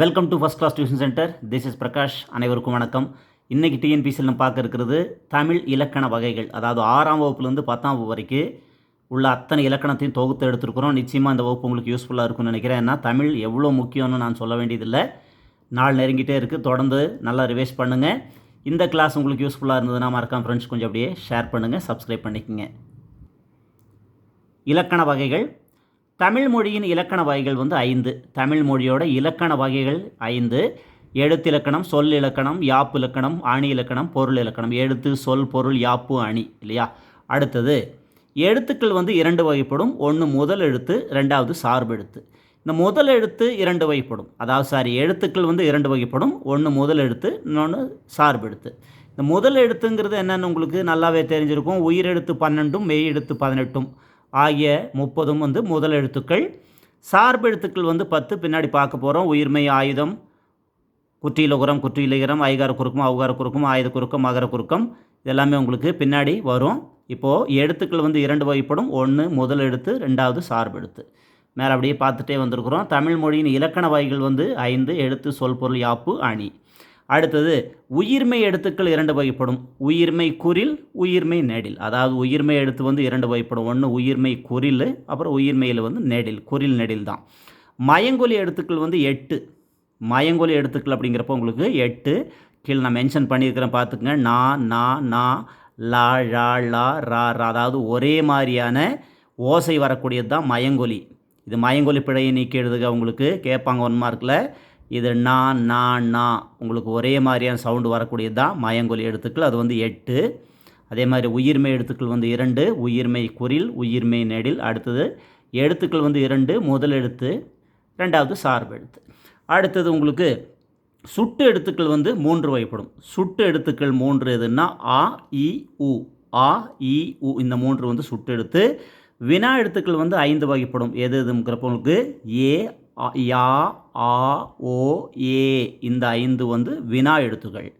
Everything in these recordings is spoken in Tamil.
Welcome to first class tuition centre this is Prakash அனைவருக்கும் வணக்கம். இன்றைக்கி டிஎன்பிசியில் நம்ம பார்க்க இருக்கிறது தமிழ் இலக்கண வகைகள். அதாவது ஆறாம் வகுப்புலேருந்து பத்தாம் வகுப்பு வரைக்கும் உள்ள அத்தனை இலக்கணத்தையும் தொகுத்து எடுத்துருக்குறோம். நிச்சயமாக இந்த வகுப்பு உங்களுக்கு யூஸ்ஃபுல்லாக இருக்கும்னு நினைக்கிறேன். ஏன்னா தமிழ் எவ்வளோ முக்கியம்னு நான் சொல்ல வேண்டியதில்லை. நாள் நெருங்கிட்டே இருக்குது தொடர்ந்து நல்லா ரிவைஸ் பண்ணுங்கள் இந்த கிளாஸ் உங்களுக்கு யூஸ்ஃபுல்லாக இருந்ததுன்னா மறக்காம ஃப்ரெண்ட்ஸ் கொஞ்சம் அப்படியே ஷேர் பண்ணுங்கள் சப்ஸ்கிரைப் பண்ணிக்கோங்க. இலக்கண வகைகள். தமிழ் மொழியின் இலக்கண வகைகள் வந்து ஐந்து. தமிழ் மொழியோட இலக்கண வகைகள் ஐந்து. எழுத்திலக்கணம் சொல் இலக்கணம் யாப்பு இலக்கணம் அணி இலக்கணம் பொருள் இலக்கணம். எழுத்து சொல் பொருள் யாப்பு அணி இல்லையா? அடுத்தது எழுத்துக்கள் வந்து இரண்டு வகைப்படும். ஒன்று முதல் எழுத்து ரெண்டாவது சார்பு எழுத்து. இந்த முதல் எழுத்து இரண்டு வகைப்படும். அதாவது சாரி எழுத்துக்கள் வந்து இரண்டு வகைப்படும். ஒன்று முதல் எழுத்து இன்னொன்று சார்பு எழுத்து. இந்த முதல் எழுத்துங்கிறது என்னென்னு உங்களுக்கு நல்லாவே தெரிஞ்சிருக்கும். உயிரெழுத்து பன்னெண்டும் மெய் எழுத்து பதினெட்டும். ஆகிய முப்பதும் வந்து முதல் எழுத்துக்கள். சார்பு எழுத்துக்கள் வந்து பத்து பின்னாடி பார்க்க போகிறோம் உயிர்மை ஆயுதம் குற்றியிலகுரம் குற்றியிலகரம் ஐகார குறுக்கம் அவுகார குறுக்கம் ஆயுத குறுக்கம் மகர குறுக்கம். இதெல்லாமே உங்களுக்கு பின்னாடி வரும். இப்போது எழுத்துக்கள் வந்து இரண்டு வகைப்படும். ஒன்று முதல் எழுத்து ரெண்டாவது சார்பு எழுத்து. மேலே அப்படியே பார்த்துட்டே வந்திருக்கிறோம். தமிழ் மொழியின் இலக்கண வகைகள் வந்து ஐந்து எழுத்து சொல் பொருள் யாப்பு அணி. அடுத்தது உயிர்மை எழுத்துக்கள் இரண்டு வகைப்படும். உயிர்மை குறில் உயிர்மை நெடில். அதாவது உயிர்மை எழுத்து வந்து இரண்டு வகைப்படும். ஒன்று உயிர்மை குறில் அப்புறம் உயிர்மையில் வந்து நெடில். குறில் நெடில் தான். மயங்கொலி எழுத்துக்கள் வந்து எட்டு. மயங்கொலி எழுத்துக்கள் அப்படிங்கிறப்ப உங்களுக்கு எட்டு. கீழே நான் மென்ஷன் பண்ணியிருக்கிறேன் பார்த்துக்குங்க. நா நா நா லா ழா லா ரா ரா. அதாவது ஒரே மாதிரியான ஓசை வரக்கூடியது தான் மயங்கொலி. இது மயங்கொலி பிழையை நீக்கி எழுதுக உங்களுக்கு. கேட்பாங்க ஒன் மார்க்கில் இது நா நா நா. உங்களுக்கு ஒரே மாதிரியான சவுண்டு வரக்கூடியது தான் மயங்கொலி எழுத்துக்கள். அது வந்து எட்டு. அதே மாதிரி உயிர்மை எழுத்துக்கள் வந்து இரண்டு உயிர்மை குறில் உயிர்மை நெடில். அடுத்தது எழுத்துக்கள் வந்து இரண்டு முதல் எழுத்து ரெண்டாவது சார்பு எழுத்து. அடுத்தது உங்களுக்கு சுட்டு எழுத்துக்கள் வந்து மூன்று வகைப்படும். சுட்டு எழுத்துக்கள் மூன்று எதுன்னா ஆ இ உ. ஆ இ உ. இந்த மூன்று வந்து சுட்டு எழுத்து. வினா எழுத்துக்கள் வந்து ஐந்து வகைப்படும். எது எதுங்கிறப்ப உங்களுக்கு ஏ அ, யா ஆ ஓ ஏ இந்த ஐந்து வந்து வினா எழுத்துக்கள்.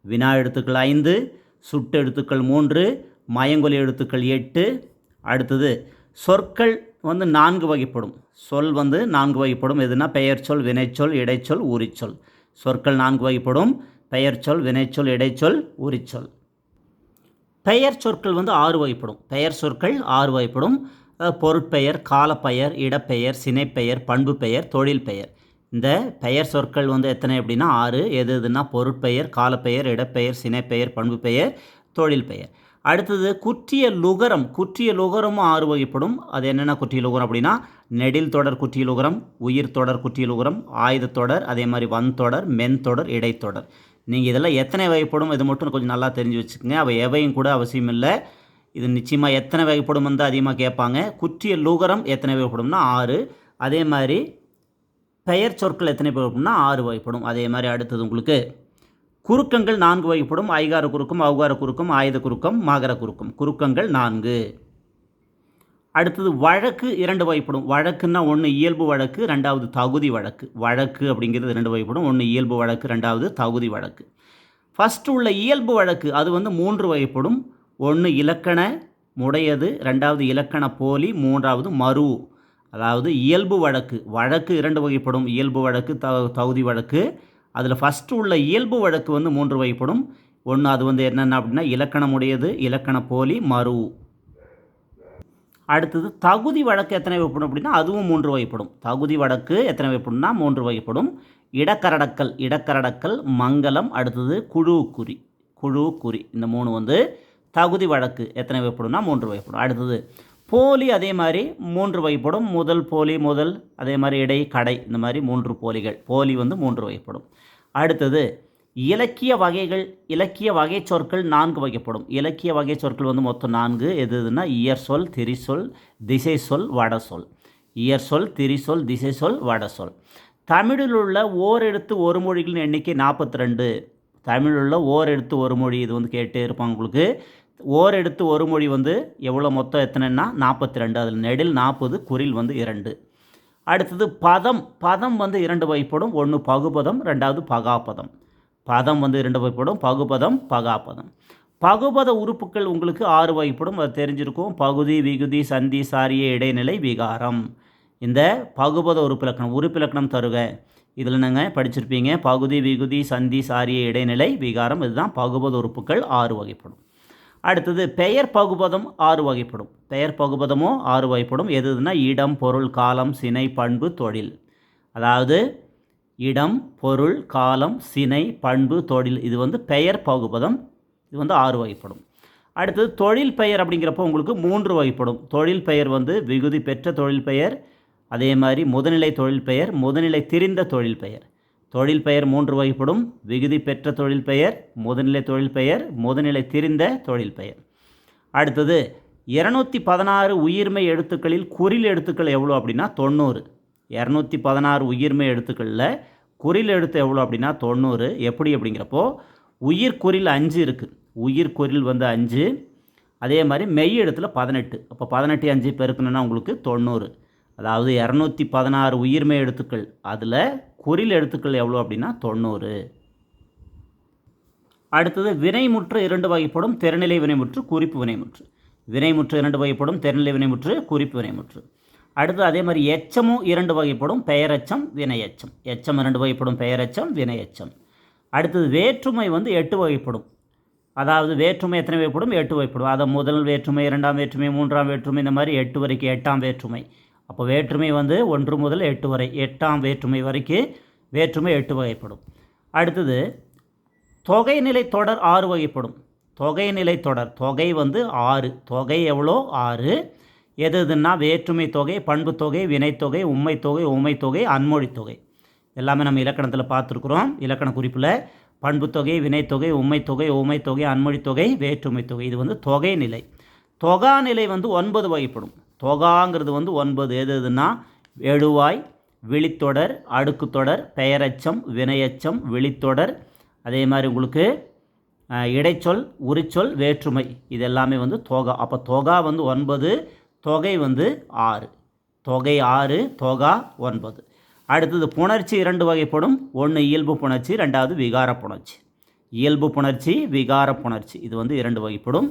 வினா எழுத்துக்கள் ஐந்து சுட்டு எழுத்துக்கள் மூன்று மயங்கொலி எழுத்துக்கள் எட்டு. அடுத்தது சொற்கள் வந்து நான்கு வகைப்படும். சொல் வந்து நான்கு வகைப்படும். எதுனா பெயர் சொல் வினைச்சொல் இடைச்சொல் உரிச்சொல் சொற்கள் நான்கு வகைப்படும். பெயர் சொல் வினைச்சொல் இடைச்சொல் உரிச்சொல் பெயர் சொற்கள் வந்து ஆறு வகைப்படும். பெயர் சொற்கள் ஆறு வகைப்படும். பொருட்பெயர் காலப்பெயர் இடப்பெயர் சினைப்பெயர் பண்பு பெயர் தொழில் பெயர் இந்த பெயர் சொற்கள் வந்து எத்தனை அப்படின்னா ஆறு எது எதுனா பொருட்பெயர் காலப்பெயர் இடப்பெயர் சினைப்பெயர் பண்பு பெயர் தொழில் பெயர் அடுத்தது குற்றிய லுகரம். குற்றிய லுகரமும் ஆறு வகைப்படும். அது என்னென்ன குற்றிய லுகரம் அப்படின்னா நெடில் தொடர் குற்றிய லுகரம் உயிர் தொடர் குற்றிய லுகரம் ஆயுத தொடர் அதே மாதிரி வன் தொடர் மென் தொடர் இடைத்தொடர் நீங்கள் இதெல்லாம் எத்தனை வகைப்படும் இது மட்டும் கொஞ்சம் நல்லா தெரிஞ்சு வச்சுக்கோங்க. அவை எவையும் கூட அவசியம் இல்லை. இது நிச்சயமாக எத்தனை வகைப்படும் வந்து அதிகமாக கேட்பாங்க. குற்றிய லுகரம் எத்தனை வகைப்படும்னா ஆறு. அதே மாதிரி பெயர் சொற்கள் எத்தனை வகைப்படும்னா ஆறு வகைப்படும் அதே மாதிரி அடுத்தது உங்களுக்கு குறுக்கங்கள் நான்கு வகைப்படும் ஐகார குறுக்கம் அவுகார குறுக்கம் ஆயுத குறுக்கம் மாகர குறுக்கம். குறுக்கங்கள் நான்கு. அடுத்தது வழக்கு இரண்டு வகைப்படும் வழக்குன்னா ஒன்று இயல்பு வழக்கு ரெண்டாவது தகுதி வழக்கு. வழக்கு அப்படிங்கிறது ரெண்டு வகைப்படும் ஒன்று இயல்பு வழக்கு ரெண்டாவது தகுதி வழக்கு. ஃபஸ்ட்டு உள்ள இயல்பு வழக்கு அது வந்து மூன்று வகைப்படும் ஒன்று இலக்கண முடையது ரெண்டாவது இலக்கண போலி மூன்றாவது மறு. அதாவது இயல்பு வழக்கு வழக்கு இரண்டு வகைப்படும். இயல்பு வழக்கு த தகுதி வழக்கு. அதில் ஃபஸ்ட்டு உள்ள இயல்பு வழக்கு வந்து மூன்று வகைப்படும். ஒன்று அது வந்து என்னென்ன அப்படின்னா இலக்கணமுடையது இலக்கண போலி மறு அடுத்தது தகுதி வழக்கு எத்தனை வகைப்படும் அப்படின்னா அதுவும் மூன்று வகைப்படும். தகுதி வழக்கு எத்தனை வகைப்படும்னா மூன்று வகைப்படும். இடக்கரடக்கல் இடக்கரடக்கல் மங்கலம் அடுத்தது குழு குறி குழு குறி இந்த மூணு வந்து தகுதி வழக்கு எத்தனை வகைப்படும்னா மூன்று வகைப்படும். அடுத்தது போலி அதே மாதிரி மூன்று வகைப்படும். முதல் போலி முதல் அதே மாதிரி இடை கடை இந்த மாதிரி மூன்று போலிகள். போலி வந்து மூன்று வகைப்படும். அடுத்தது இலக்கிய வகைகள் இலக்கிய வகை சொற்கள் நான்கு வகைப்படும். இலக்கிய வகை சொற்கள் வந்து மொத்தம் நான்கு. எது எதுனா இயற் சொல் திரிசொல் திசை சொல் வட சொல் இயற் சொல் திரிசொல் திசை சொல் வட சொல் தமிழில் உள்ள ஓரெழுத்து ஒரு மொழிகளின் எண்ணிக்கை நாற்பத்தி ரெண்டு. தமிழில் உள்ள எடுத்து ஒரு மொழி இது வந்து கேட்டே இருப்பாங்க உங்களுக்கு. ஓர் எடுத்து ஒரு மொழி வந்து எவ்வளோ மொத்தம் எத்தனைன்னா? நாற்பத்தி ரெண்டு அதில் நெடில் நாற்பது குறில் வந்து இரண்டு. அடுத்தது பதம். பதம் வந்து இரண்டு வகைப்படும். ஒன்று பகுபதம் ரெண்டாவது பகாபதம். பதம் வந்து இரண்டு வகைப்படும். பகுபதம் பகாபதம். பகுபத உறுப்புகள் உங்களுக்கு ஆறு வகைப்படும். அது தெரிஞ்சிருக்கும். பகுதி விகுதி சந்தி சாரிய இடைநிலை விகாரம். இந்த பகுபத உறுப்பிலக்கணம் உறுப்பிலக்கணம் தருக. இதில் நாங்கள் படிச்சிருப்பீங்க. பகுதி விகுதி சந்தி சாரிய இடைநிலை விகாரம். இதுதான் பகுபத உறுப்புகள் ஆறு வகைப்படும். அடுத்தது பெயர் பகுபதம் ஆறு வகைப்படும். பெயர் பகுபதமும் ஆறு வகைப்படும். எது எதுனா இடம் பொருள் காலம் சினை பண்பு தொழில். அதாவது இடம் பொருள் காலம் சினை பண்பு தொழில். இது வந்து பெயர் பகுபதம். இது வந்து ஆறு வகைப்படும். அடுத்தது தொழில் பெயர் அப்படிங்கிறப்போ உங்களுக்கு மூன்று வகைப்படும். தொழில் பெயர் வந்து விகுதி பெற்ற தொழில் பெயர் அதே மாதிரி முதுநிலை தொழில் பெயர் முதுநிலை திரிந்த தொழில் பெயர். தொழில் பெயர் மூன்று வகைப்படும். விகுதி பெற்ற தொழில் பெயர் முதுநிலை தொழில் பெயர் முதுநிலை திரிந்த தொழில் பெயர். அடுத்தது இரநூத்தி பதினாறு உயிர்மை எழுத்துக்களில் குறில் எழுத்துக்கள் எவ்வளோ அப்படின்னா தொண்ணூறு. இரநூத்தி பதினாறு உயிர்மை எழுத்துக்களில் குறில் எழுத்து எவ்வளோ அப்படின்னா தொண்ணூறு. எப்படி அப்படிங்கிறப்போ உயிர் குறில் அஞ்சு இருக்குது உயிர் குறில் வந்து அஞ்சு. அதே மாதிரி மெய் எழுத்தில் பதினெட்டு. அப்போ பதினெட்டு அஞ்சு பெருக்கணுன்னா உங்களுக்கு தொண்ணூறு. அதாவது இரநூத்தி பதினாறு உயிர்மை எழுத்துக்கள். அதில் குறில் எழுத்துக்கள் எவ்வளோ அப்படின்னா தொண்ணூறு. அடுத்தது வினைமுற்று இரண்டு வகைப்படும் திறநிலை வினைமுற்று குறிப்பு வினைமுற்று. வினைமுற்று இரண்டு வகைப்படும் திறநிலை வினைமுற்று குறிப்பு வினைமுற்று. அடுத்து அதே மாதிரி எச்சமும் இரண்டு வகைப்படும் பெயரச்சம் வினையச்சம். எச்சம் இரண்டு வகைப்படும் பெயரெச்சம் வினையச்சம். அடுத்தது வேற்றுமை வந்து எட்டு வகைப்படும். அதாவது வேற்றுமை எத்தனை வகைப்படும்? எட்டு வகைப்படும். அதை முதல் வேற்றுமை இரண்டாம் வேற்றுமை மூன்றாம் வேற்றுமை இந்த மாதிரி எட்டு வரைக்கும் எட்டாம் வேற்றுமை. அப்போ வேற்றுமை வந்து ஒன்று முதல் எட்டு வரை எட்டாம் வேற்றுமை வரைக்கும் வேற்றுமை எட்டு வகைப்படும். அடுத்தது தொகைநிலை தொடர் ஆறு வகைப்படும். தொகைநிலை தொடர் தொகை வந்து ஆறு. தொகை எவ்வளோ? ஆறு. எது எதுன்னா வேற்றுமை தொகை பண்பு தொகை வினைத்தொகை உண்மை தொகை உண்மை தொகை அன்மொழி தொகை. எல்லாமே நம்ம இலக்கணத்தில் பார்த்துருக்குறோம். இலக்கண குறிப்பில் பண்புத்தொகை வினைத்தொகை உண்மைத்தொகை தொகை அன்மொழி தொகை வேற்றுமை தொகை. இது வந்து தொகை நிலை. தொகா நிலை வந்து ஒன்பது வகைப்படும். தொகாங்கிறது வந்து ஒன்பது. எது எதுனா எழுவாய் விழித்தொடர் அடுக்குத்தொடர் பெயரச்சம் வினையச்சம் விழித்தொடர். அதே மாதிரி உங்களுக்கு இடைச்சொல் உரிச்சொல் வேற்றுமை. இது எல்லாமே வந்து தொகா. அப்போ தொகா வந்து ஒன்பது தொகை வந்து ஆறு. தொகை ஆறு தொகா ஒன்பது. அடுத்தது புணர்ச்சி இரண்டு வகைப்படும். ஒன்று இயல்பு புணர்ச்சி ரெண்டாவது விகார புணர்ச்சி. இயல்பு புணர்ச்சி விகார புணர்ச்சி. இது வந்து இரண்டு வகைப்படும்.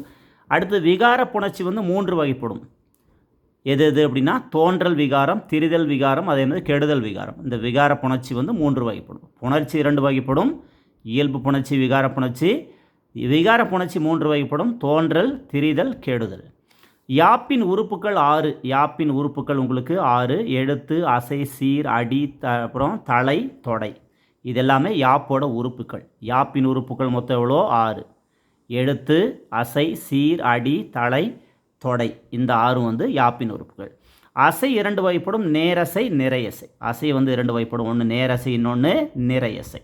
அடுத்து விகார புணர்ச்சி வந்து மூன்று வகைப்படும். எது எது அப்படின்னா தோன்றல் விகாரம் திரிதல் விகாரம் அதே மாதிரி கெடுதல் விகாரம். இந்த விகார புணர்ச்சி வந்து மூன்று வகைப்படும். புணர்ச்சி இரண்டு வகைப்படும். இயல்பு புணர்ச்சி விகார புணர்ச்சி. விகார புணர்ச்சி மூன்று வகைப்படும். தோன்றல் திரிதல் கெடுதல். யாப்பின் உறுப்புகள் ஆறு. யாப்பின் உறுப்புகள் உங்களுக்கு ஆறு. எழுத்து அசை சீர் அடி த அப்புறம் தலை தொடை. இதெல்லாமே யாப்போட உறுப்புகள். யாப்பின் உறுப்புகள் மொத்தம் எவ்வளோ? ஆறு. எழுத்து அசை சீர் அடி தலை தொடை. இந்த ஆறும் வந்து யாப்பின் உறுப்புகள் அசை இரண்டு வகைப்படும் நேரசை நிறையசை. அசை வந்து இரண்டு வகைப்படும். ஒன்று நேரசை இன்னொன்று நிறையசை.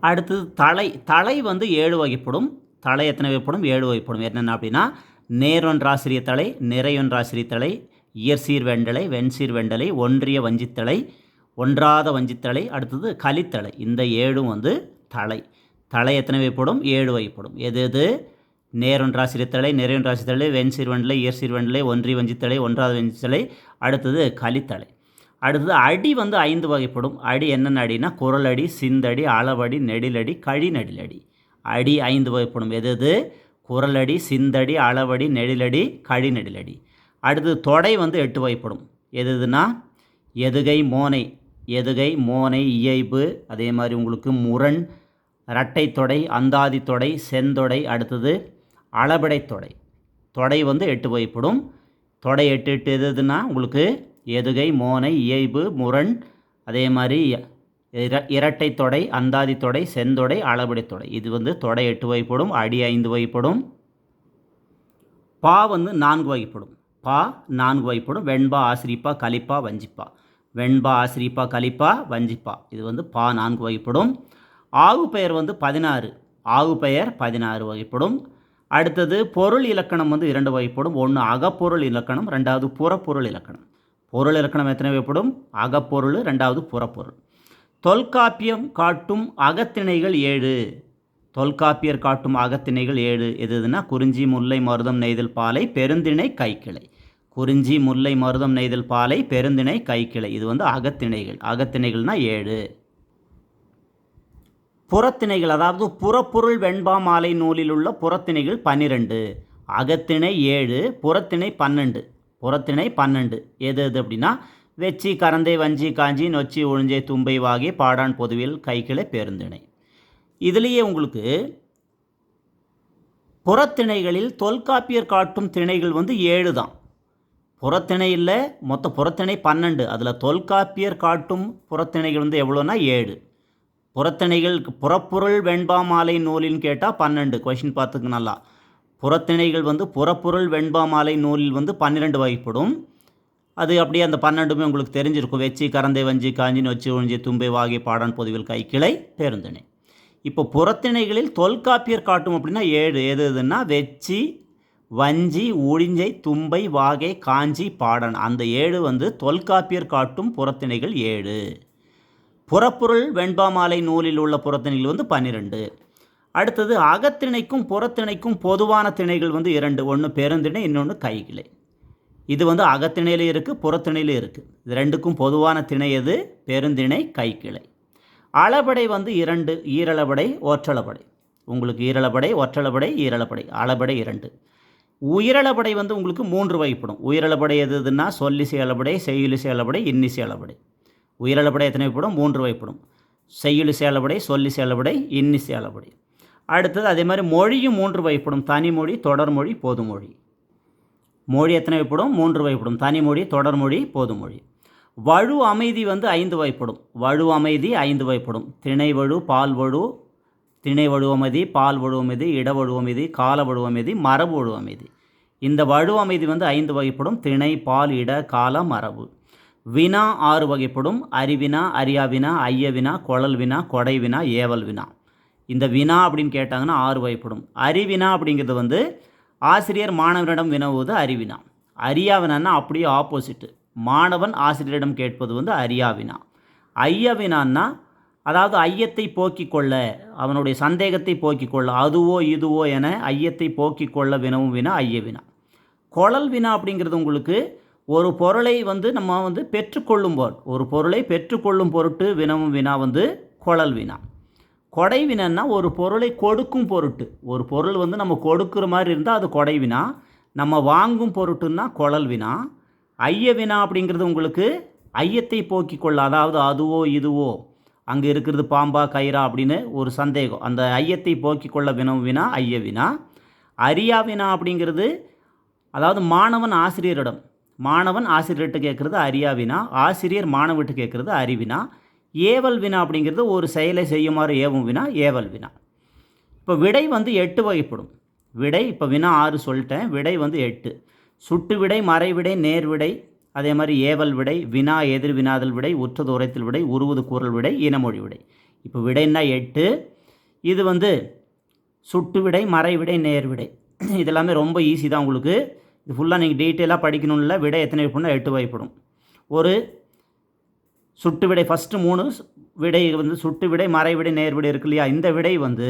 அடுத்தது தலை. தலை வந்து ஏழு வகைப்படும். தலை எத்தனை வகைப்படும்? ஏழு வகைப்படும். என்னென்ன அப்படின்னா நேரொன்றாசிரிய தலை நிறையொன்றாசிரிய தலை இயற்சீர் வெண்டலை வெண்சீர் வெண்டலை ஒன்றிய வஞ்சித்தலை ஒன்றாத வஞ்சித்தலை அடுத்தது கலித்தலை. இந்த ஏழும் வந்து தலை. தலை எத்தனை வகைப்படும்? ஏழு வகைப்படும். எது எது? நேரொன்றாசிரிய தலை நிறையொன்றாசிரிய தலை வெண் வெண்டலை இயற்சீர் வெண்டலை ஒன்றி வஞ்சித்தலை ஒன்றாவது வஞ்சித்தலை அடுத்தது கலித்தலை அடுத்தது அடி வந்து ஐந்து வகைப்படும். அடி என்னென்ன அடினா குரலடி சிந்தடி அளவடி நெடிலடி கழி நெடிலடி அடி ஐந்து வகைப்படும். எது எது? குரலடி சிந்தடி அளவடி நெடிலடி கழி நெடிலடி அடுத்தது தொடை வந்து எட்டு வகைப்படும். எது எதுனா? எதுகை மோனை. எதுகை மோனை இயைபு அதே மாதிரி உங்களுக்கு முரண் இரட்டை தொடை அந்தாதி தொடை செந்தொடை அடுத்தது அளபடை தொடை. தொடை வந்து எட்டு வகைப்படும். தொடை எட்டு எட்டு எது எதுனா உங்களுக்கு எதுகை மோனை இயைபு முரண் அதே மாதிரி இர- இரட்டை தொடை அந்தாதி தொடை செந்தொடை அளபடை தொடை. இது வந்து தொடை எட்டு வகைப்படும் அடி ஐந்து வகைப்படும். பா வந்து நான்கு வகைப்படும். பா நான்கு வகைப்படும். வெண்பா ஆசிரிப்பா கலிப்பா வஞ்சிப்பா. வெண்பா ஆசிரிப்பா கலிப்பா வஞ்சிப்பா. இது வந்து பா நான்கு வகைப்படும். ஆவு பெயர் வந்து பதினாறு. ஆவு பெயர் பதினாறு வகைப்படும். அடுத்தது பொருள் இலக்கணம் வந்து இரண்டு வகைப்படும். ஒன்று அகப்பொருள் இலக்கணம் ரெண்டாவது புறப்பொருள் இலக்கணம். பொருள் இலக்கணம் எத்தனை வகைப்படும்? அகப்பொருள் ரெண்டாவது புறப்பொருள். தொல்காப்பியம் காட்டும் அகத்திணைகள் ஏழு. தொல்காப்பியர் காட்டும் அகத்திணைகள் ஏழு. எது எதுனா குறிஞ்சி முல்லை மருதம் நெய்தல் பாலை பெருந்திணை கைக்கிளை. குறிஞ்சி முல்லை மருதம் நெய்தல் பாலை பெருந்திணை கைக்கிளை. இது வந்து அகத்திணைகள். அகத்திணைகள்னால் ஏழு. புறத்திணைகள் அதாவது புறப்பொருள் வெண்பா மாலை நூலில் உள்ள புறத்திணைகள் பன்னிரெண்டு அகத்திணை ஏழு புறத்திணை பன்னெண்டு. புறத்திணை பன்னெண்டு. எது எது அப்படின்னா வெச்சி கரந்தை வஞ்சி காஞ்சி நொச்சி ஒழிஞ்சை தும்பை வாகி பாடான் பொதுவில் கைக்கிளை பேருந்திணை. இதுலேயே உங்களுக்கு புறத்திணைகளில் தொல்காப்பியர் காட்டும் திணைகள் வந்து ஏழு தான். புறத்திணை இல்லை மொத்த புறத்திணை பன்னெண்டு. அதில் தொல்காப்பியர் காட்டும் புறத்திணைகள் வந்து எவ்வளோனா ஏழு. புறத்திணைகள் புறப்பொருள் வெண்பாமாலை நூலின்னு கேட்டால் பன்னெண்டு கொஷின் பார்த்துக்கு நல்லா. புறத்திணைகள் வந்து புறப்பொருள் வெண்பாமாலை நூலில் வந்து பன்னிரெண்டு வகைப்படும். அது அப்படியே அந்த பன்னெண்டுமே உங்களுக்கு தெரிஞ்சிருக்கும். வெச்சி கரந்தை வஞ்சி காஞ்சின் வச்சு ஒழிஞ்சி தும்பை வாகி பாடான் பொதுவில் கைக்கிளை பேருந்திணை. இப்போ புறத்திணைகளில் தொல்காப்பியர் காட்டும் அப்படின்னா ஏழு. எது எதுன்னா வெச்சி வஞ்சி உழிஞ்சை தும்பை வாகை காஞ்சி பாடன். அந்த ஏழு வந்து தொல்காப்பியர் காட்டும் புறத்திணைகள் ஏழு. புறப்பொருள் வெண்பாமாலை நூலில் உள்ள புறத்திணைகள் வந்து பன்னிரெண்டு. அடுத்தது அகத்திணைக்கும் புறத்திணைக்கும் பொதுவான திணைகள் வந்து இரண்டு. ஒன்று பெருந்திணை இன்னொன்று கைகிளை. இது வந்து அகத்திணையில இருக்குது புறத்திணையில இருக்குது இது ரெண்டுக்கும் பொதுவான திணை எது? பெருந்திணை கைக்கிளை. அளபடை வந்து இரண்டு ஈரளபடை ஒற்றளபடை. உங்களுக்கு ஈரளபடை ஒற்றளபடை ஈரளபடை. அளபடை இரண்டு. உயிரளபடை வந்து உங்களுக்கு மூன்று வகைப்படும். உயிரளபடை எது எதுன்னா சொல்லிசை அளபடை செய்யுளிசை அளபடை இன்னிசை அளபடை. உயிரளபடை எத்தனை வகைப்படும் மூன்று வைப்படும். செய்யுள் அளபடை சொல்லி அளபடை இன்னி அளபடை அடுத்தது அதே மாதிரி மொழியும் மூன்று வகைப்படும் தனிமொழி தொடர்மொழி பொதுமொழி மொழி எத்தனை வைப்படும்? மூன்று வைப்படும். தனிமொழி தொடர்மொழி பொதுமொழி வழு அமைதி வந்து ஐந்து வைப்படும். வழு அமைதி ஐந்து வைப்படும். திணை வழு பால் வழு. திணை வழுவமதி பால் வழுவமதி இட வழுவமதி கால வழுவமதி மரபு வழுவமதி இந்த வழு அமைதி வந்து ஐந்து வகைப்படும் திணை பால் இட கால மரபு. வினா ஆறு வகைப்படும். அறிவினா அறியாவினா ஐயவினா குழல் வினா கொடை வினா ஏவல் வினா இந்த வினா அப்படின்னு கேட்டாங்கன்னா ஆறு வகைப்படும். அறிவினா அப்படிங்கிறது வந்து ஆசிரியர் மாணவனிடம் வினவுவது அறிவினா. அறியாவினான்னா அப்படியே ஆப்போசிட்டு மாணவன் ஆசிரியரிடம் கேட்பது வந்து அறியாவினா. ஐயவினான்னா அதாவது ஐயத்தை போக்கிக் கொள்ள அவனுடைய சந்தேகத்தை போக்கிக் கொள்ள அதுவோ இதுவோ என ஐயத்தை போக்கிக் கொள்ள வினவும் வினா ஐய வினா குழல் வினா அப்படிங்கிறது உங்களுக்கு ஒரு பொருளை வந்து நம்ம வந்து பெற்றுக்கொள்ளும் பொரு ஒரு பொருளை பெற்றுக்கொள்ளும் பொருட்டு வினவும் வினா வந்து குழல் வினா. கொடை வினான்னா ஒரு பொருளை கொடுக்கும் பொருட்டு. ஒரு பொருள் வந்து நம்ம கொடுக்குற மாதிரி இருந்தால் அது கொடை வினா. நம்ம வாங்கும் பொருட்டுன்னா குழல் வினா. ஐய வினா அப்படிங்கிறது உங்களுக்கு ஐயத்தை போக்கிக் கொள்ள அதாவது அதுவோ இதுவோ. அங்கே இருக்கிறது பாம்பா கயிறா அப்படின்னு ஒரு சந்தேகம். அந்த ஐயத்தை போக்கிக் கொள்ள வினவும் வினா ஐய வினா. அரியா வினா அப்படிங்கிறது அதாவது மாணவன் ஆசிரியரிடம். மாணவன் ஆசிரியர்கிட்ட கேட்குறது அரியா வினா ஆசிரியர் மாணவர்கிட்ட கேட்குறது அறிவினா ஏவல் வினா அப்படிங்கிறது ஒரு செயலை செய்யுமாறு ஏவும் வினா ஏவல் வினா. இப்போ விடை வந்து எட்டு வகைப்படும். விடை இப்போ வினா ஆறு சொல்லிட்டேன். விடை வந்து எட்டு. சுட்டு விடை மறைவிடை நேர்விடை அதே மாதிரி ஏவல் விடை வினா எதிர் வினாதல் விடை உற்றது உரைத்தல் விடை உருவது கூறல் விடை இனமொழி விடை. இப்போ விடைன்னா எட்டு. இது வந்து சுட்டு விடை மறைவிடை நேர்விடை இதெல்லாமே ரொம்ப ஈஸி தான் உங்களுக்கு. இது ஃபுல்லாக நீங்கள் டீட்டெயிலாக படிக்கணும்ல விடை எத்தனை வைப்புனா எட்டு வகைப்படும். ஒரு சுட்டு விடை ஃபஸ்ட்டு மூணு விடை வந்து சுட்டு விடை மறைவிடை நேர்விடை இருக்கு இல்லையா? இந்த விடை வந்து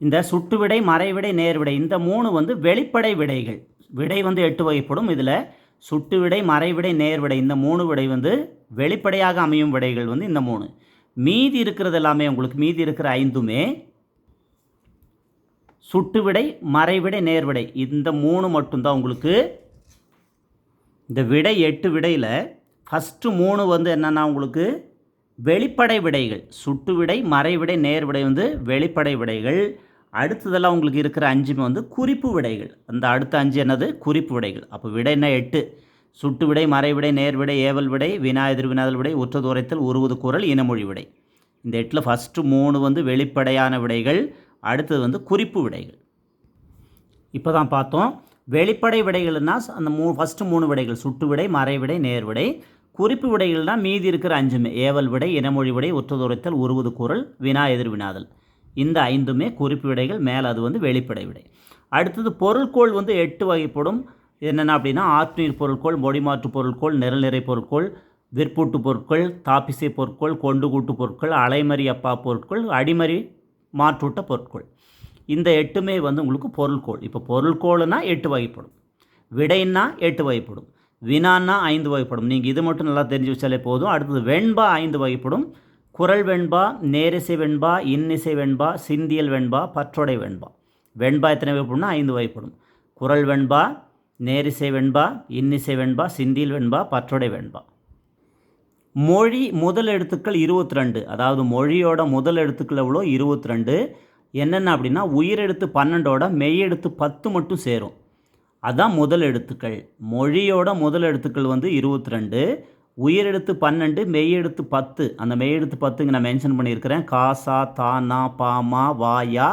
இந்த சுட்டு விடை மறைவிடை நேர்விடை இந்த மூணு வந்து வெளிப்படை விடைகள். விடை வந்து எட்டு வகைப்படும். இதில் சுட்டு விடை மறைவிடை நேர்விடை இந்த மூணு விடை வந்து வெளிப்படையாக அமையும் விடைகள் வந்து இந்த மூணு. மீதி இருக்கிறது எல்லாமே உங்களுக்கு மீதி இருக்கிற ஐந்துமே சுட்டு விடை மறைவிடை நேர்விடை. இந்த மூணு மட்டும்தான் உங்களுக்கு. இந்த விடை எட்டு விடையில் ஃபஸ்ட்டு மூணு வந்து என்னென்னா உங்களுக்கு வெளிப்படை விடைகள். சுட்டு விடை மறைவிடை நேர்விடை வந்து வெளிப்படை விடைகள். அடுத்ததெல்லாம் உங்களுக்கு இருக்கிற அஞ்சுமே வந்து குறிப்பு விடைகள். அந்த அடுத்த அஞ்சு என்னது? குறிப்பு விடைகள். அப்போ விடைன்னா எட்டு. சுட்டு விடை மறைவிடை நேர்விடை ஏவல் விடை வினா எதிர் வினாதல் விடை உற்ற தூரத்தில் உருவது குரல் இனமொழி விடை. இந்த எட்டில் ஃபஸ்ட்டு மூணு வந்து வெளிப்படையான விடைகள். அடுத்தது வந்து குறிப்பு விடைகள். இப்போ தான் பார்த்தோம். வெளிப்படை விடைகள்னா அந்த மூ ஃபஸ்ட்டு மூணு விடைகள். சுட்டு விடை மறைவிடை நேர்விடை குறிப்பு விடைகள்னால் மீதி இருக்கிற அஞ்சுமே ஏவல் விடை இனமொழி விடை ஒத்துதுரைத்தல் உருவது குரல் வினா எதிர் வினாதல். இந்த ஐந்துமே குறிப்பு விடைகள் மேலே அது வந்து வெளிப்படை விடை. அடுத்தது பொருட்கோள் வந்து எட்டு வகைப்படும். என்னென்ன அப்படின்னா ஆத்மீர் பொருட்கோள் மொழிமாற்று பொருட்கோள் நிரல்நிறை பொருட்கோள் விற்பூட்டு பொருட்கள் தாப்பிசை பொருட்கள் கொண்டு கூட்டு பொருட்கள் அலைமறி அப்பா பொருட்கள் அடிமறி மாற்றூட்ட பொருட்கோள். இந்த எட்டுமே வந்து உங்களுக்கு பொருள்கோள். இப்போ பொருள்கோள்னா எட்டு வகைப்படும். விடைன்னா எட்டு வகைப்படும். வினான்னா ஐந்து வகைப்படும். நீங்கள் இது மட்டும் நல்லா தெரிஞ்சு வச்சாலே போதும். அடுத்தது வெண்பா ஐந்து வகைப்படும். குரல் வெண்பா நேரிசை வெண்பா இன்னிசை வெண்பா சிந்தியல் வெண்பா பற்றொடை வெண்பா. வெண்பா எத்தனை வகைப்படும்னா ஐந்து வகைப்படும். குரல் வெண்பா நேரிசை வெண்பா இன்னிசை வெண்பா சிந்தியில் வெண்பா பற்றொடை வெண்பா. மொழி முதல் எழுத்துக்கள் இருபத்தி ரெண்டு அதாவது மொழியோட முதல் எழுத்துக்கள் எவ்வளோ? இருபத்தி ரெண்டு என்னென்ன அப்படின்னா உயிரெழுத்து பன்னெண்டோட மெய்யெழுத்து பத்து மட்டும் சேரும். அதுதான் முதல் எழுத்துக்கள். மொழியோட முதல் எழுத்துக்கள் வந்து இருபத்தி ரெண்டு உயிரெழுத்து பன்னெண்டு மெய்யெழுத்து பத்து. அந்த மெய்யெழுத்து பத்துங்க நான் மென்ஷன் பண்ணியிருக்கிறேன். காசா தானா பாமா வாயா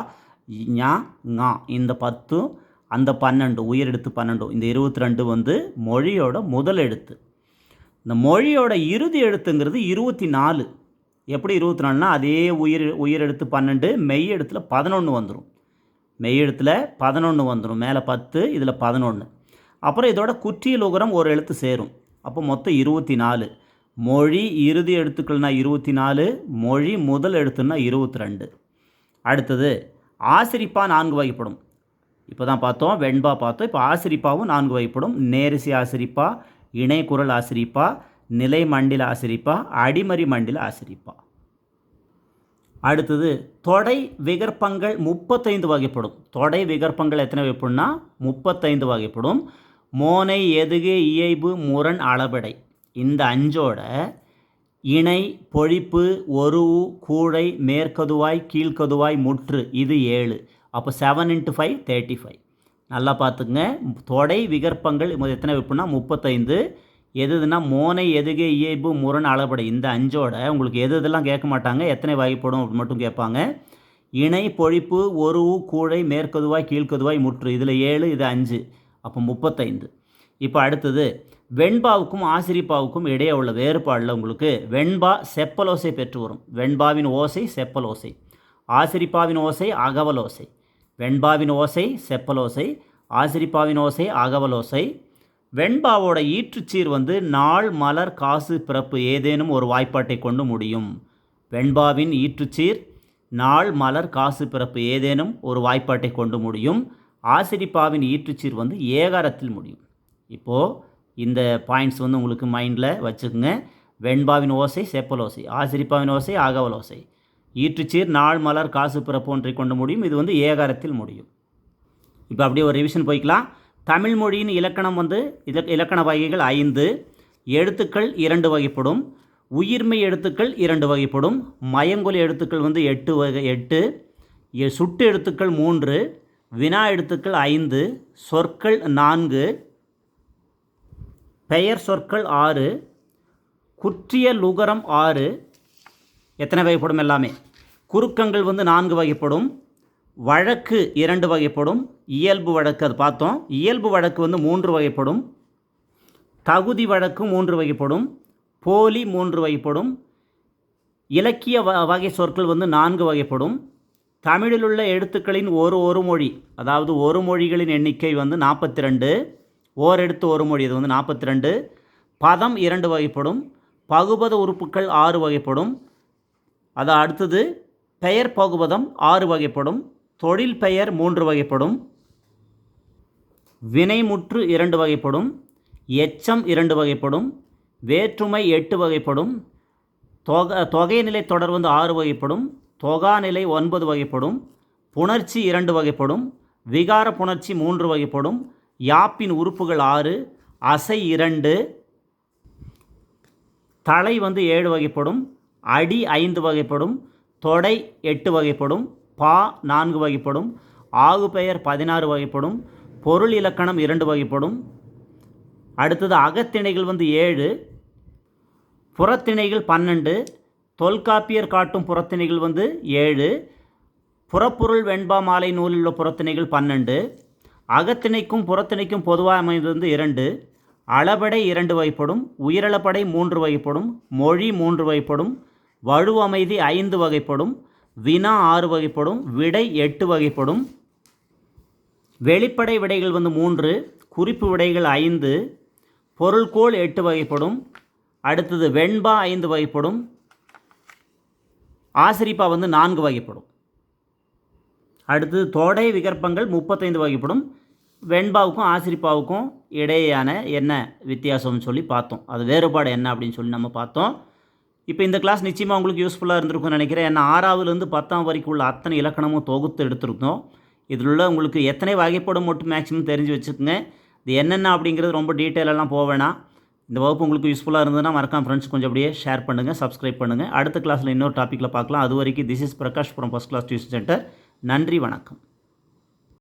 ஞா ஞா இந்த பத்தும் அந்த பன்னெண்டு உயிரெழுத்து பன்னெண்டும் இந்த இருபத்தி ரெண்டு வந்து மொழியோட முதல் எழுத்து. இந்த மொழியோட இறுதி எழுத்துங்கிறது இருபத்தி நாலு. எப்படி இருபத்தி நாலுனா அதே உயிர் உயிரெழுத்து பன்னெண்டு மெய் எழுத்தில் பதினொன்று வந்துடும் மெய் எழுத்தில் பதினொன்று வந்துடும் மேலே பத்து இதில் பதினொன்று அப்புறம் இதோட குற்றியல் உகரம் ஒரு எழுத்து சேரும். அப்போ மொத்தம் இருபத்தி நாலு. மொழி இறுதி எழுத்துக்கள்னா இருபத்தி நாலு மொழி முதல் எழுத்துன்னா இருபத்தி ரெண்டு. அடுத்தது ஆசிரிப்பா நான்கு வகைப்படும். இப்போ தான் பார்த்தோம் வெண்பா பார்த்தோம் இப்போ ஆசிரிப்பாவும் நான்கு வகைப்படும். நேரிசை ஆசிரிப்பா இணைக்குரல் ஆசிரிப்பா நிலை மண்டில ஆசிரிப்பா அடிமறி மண்டில ஆசிரிப்பா. அடுத்தது தொடை விகற்பங்கள் முப்பத்தைந்து வகைப்படும். தொடை விகற்பங்கள் எத்தனை வகைப்படும்னா முப்பத்தைந்து வகைப்படும். மோனை எதுகு இயைபு முரண் அளபடை. இந்த அஞ்சோட இணை பொழிப்பு ஒருவு கூழை மேற்கதுவாய் கீழ்கதுவாய் முற்று இது ஏழு. அப்போ seven into five thirty five நல்லா பார்த்துக்குங்க. தொடை விகற்பங்கள் எத்தனை வைப்புனா முப்பத்தைந்து. எதுனா மோனை எதுகை இயைபு முரண் அளபடை. இந்த அஞ்சோட உங்களுக்கு எது இதெல்லாம் கேட்க மாட்டாங்க எத்தனை வகைப்படும் அப்படின்னு மட்டும் கேட்பாங்க. இணை பொழிப்பு ஒரு கூழை மேற்கதுவாய் கீழ்கதுவாய் முற்று. இதில் ஏழு இது அஞ்சு. அப்போ முப்பத்தைந்து. இப்போ அடுத்தது வெண்பாவுக்கும் ஆசிரிப்பாவுக்கும் இடையே உள்ள வேறுபாடில் உங்களுக்கு வெண்பா செப்பலோசை பெற்று வரும். வெண்பாவின் ஓசை செப்பலோசை. ஆசிரிப்பாவின் ஓசை அகவலோசை. வெண்பாவின் ஓசை செப்பலோசை ஆசிரிப்பாவின் ஓசை அகவலோசை வெண்பாவோட ஈற்றுச்சீர் வந்து நாள் மலர் காசு பிறப்பு ஏதேனும் ஒரு வாய்ப்பாட்டை கொண்டு முடியும். வெண்பாவின் ஈற்றுச்சீர் நாள் மலர் காசு பிறப்பு ஏதேனும் ஒரு வாய்ப்பாட்டை கொண்டு முடியும். ஆசிரிப்பாவின் ஈற்றுச்சீர் வந்து ஏகாரத்தில் முடியும். இப்போது இந்த பாயிண்ட்ஸ் வந்து உங்களுக்கு மைண்டில் வச்சுக்கோங்க. வெண்பாவின் ஓசை செப்பலோசை ஆசிரிப்பாவின் ஓசை அகவலோசை ஈற்றுச்சீர் நாள் மலர் காசு பிறப்பு ஒன்றை கொண்டு முடியும். இது வந்து ஏகாரத்தில் முடியும். இப்போ அப்படியே ஒரு ரிவிஷன் போய்க்கலாம். தமிழ் மொழியின் இலக்கணம் வந்து இலக் இலக்கண வகைகள் ஐந்து. எழுத்துக்கள் இரண்டு வகைப்படும். உயிர்மை எழுத்துக்கள் இரண்டு வகைப்படும். மயங்கொலி எழுத்துக்கள் வந்து எட்டு வகை எட்டு. எ- சுட்டு எழுத்துக்கள் மூன்று. வினா எழுத்துக்கள் ஐந்து. சொற்கள் நான்கு. பெயர் சொற்கள் ஆறு. குற்றிய லுகரம் ஆறு. எத்தனை வகைப்படும் எல்லாமே? குறுக்கங்கள் வந்து நான்கு வகைப்படும் வழக்கு இரண்டு வகைப்படும் இயல்பு வழக்கு அது பார்த்தோம். இயல்பு வழக்கு வந்து மூன்று வகைப்படும் தகுதி வழக்கு மூன்று வகைப்படும் போலி மூன்று வகைப்படும் இலக்கிய வ வகை சொற்கள் வந்து நான்கு வகைப்படும். தமிழில் உள்ள எழுத்துக்களின் ஒரு ஒரு மொழி அதாவது ஒரு மொழிகளின் எண்ணிக்கை வந்து நாற்பத்தி ரெண்டு ஓரெழுத்து ஒரு மொழி இது வந்து நாற்பத்தி ரெண்டு பதம் இரண்டு வகைப்படும் பகுபத உறுப்புக்கள் ஆறு வகைப்படும் அது அடுத்தது பெயர் பகுபதம் ஆறு வகைப்படும் தொழில் பெயர் மூன்று வகைப்படும் வினைமுற்று இரண்டு வகைப்படும் எச்சம் இரண்டு வகைப்படும் வேற்றுமை எட்டு வகைப்படும் தொக தொகைநிலை தொடர் வந்து ஆறு வகைப்படும் தொகாநிலை ஒன்பது வகைப்படும் புணர்ச்சி இரண்டு வகைப்படும் விகார புணர்ச்சி மூன்று வகைப்படும் யாப்பின் உறுப்புகள் ஆறு அசை இரண்டு தலை வந்து ஏழு வகைப்படும் அடி ஐந்து வகைப்படும் தொடை எட்டு வகைப்படும் பா நான்கு வகைப்படும் ஆகு பெயர் பதினாறு வகைப்படும் பொருள் இலக்கணம் இரண்டு வகைப்படும். அடுத்தது அகத்திணைகள் வந்து ஏழு புறத்திணைகள் பன்னெண்டு தொல்காப்பியர் காட்டும் புறத்திணைகள் வந்து ஏழு புறப்பொருள் வெண்பா மாலை நூலில் உள்ள புறத்திணைகள் பன்னெண்டு அகத்திணைக்கும் புறத்திணைக்கும் பொதுவாக அமைந்தது வந்து இரண்டு அளபடை இரண்டு வகைப்படும் உயிரளப்படை மூன்று வகைப்படும் மொழி மூன்று வகைப்படும் வலு அமைதி ஐந்து வகைப்படும் வினா ஆறு வகைப்படும் விடை எட்டு வகைப்படும். வெளிப்படை விடைகள் வந்து மூன்று குறிப்பு விடைகள் ஐந்து பொருள்கோள் எட்டு வகைப்படும். அடுத்தது வெண்பா ஐந்து வகைப்படும். ஆசிரிப்பா வந்து நான்கு வகைப்படும். அடுத்தது தொடை விகற்பங்கள் முப்பத்தைந்து வகைப்படும். வெண்பாவுக்கும் ஆசிரிப்பாவுக்கும் இடையேயான என்ன வித்தியாசம்னு சொல்லி பார்த்தோம். அது வேறுபாடு என்ன அப்படின்னு சொல்லி நம்ம பார்த்தோம். இப்போ இந்த கிளாஸ் நிச்சயமாக உங்களுக்கு யூஸ்ஃபுல்லாக இருந்திருக்கும்னு நினைக்கிறேன். ஏன்னா ஆறாவதுலேருந்து பத்தாம் வரைக்கும் உள்ள அத்தனை இலக்கணமும் தொகுத்து எடுத்திருக்கோம் இதில் உள்ள உங்களுக்கு எத்தனை வகைப்படும் மட்டும் மேக்ஸிமம் தெரிஞ்சு வச்சுக்கோங்க. இது என்னென்ன அப்படிங்கிறது ரொம்ப டீட்டெயிலெல்லாம் போக வேணாம். இந்த வகுப்பு உங்களுக்கு யூஸ்ஃபுல்லாக இருந்ததுன்னா மறக்காம ஃப்ரெண்ட்ஸ் கொஞ்சம் அப்படியே ஷேர் பண்ணுங்கள் சப்ஸ்கிரைப் பண்ணுங்கள் அடுத்த கிளாஸில் இன்னொரு டாப்பிக்கில் பார்க்கலாம். அது வரைக்கும் this is Prakash from first class tuition centre நன்றி வணக்கம்.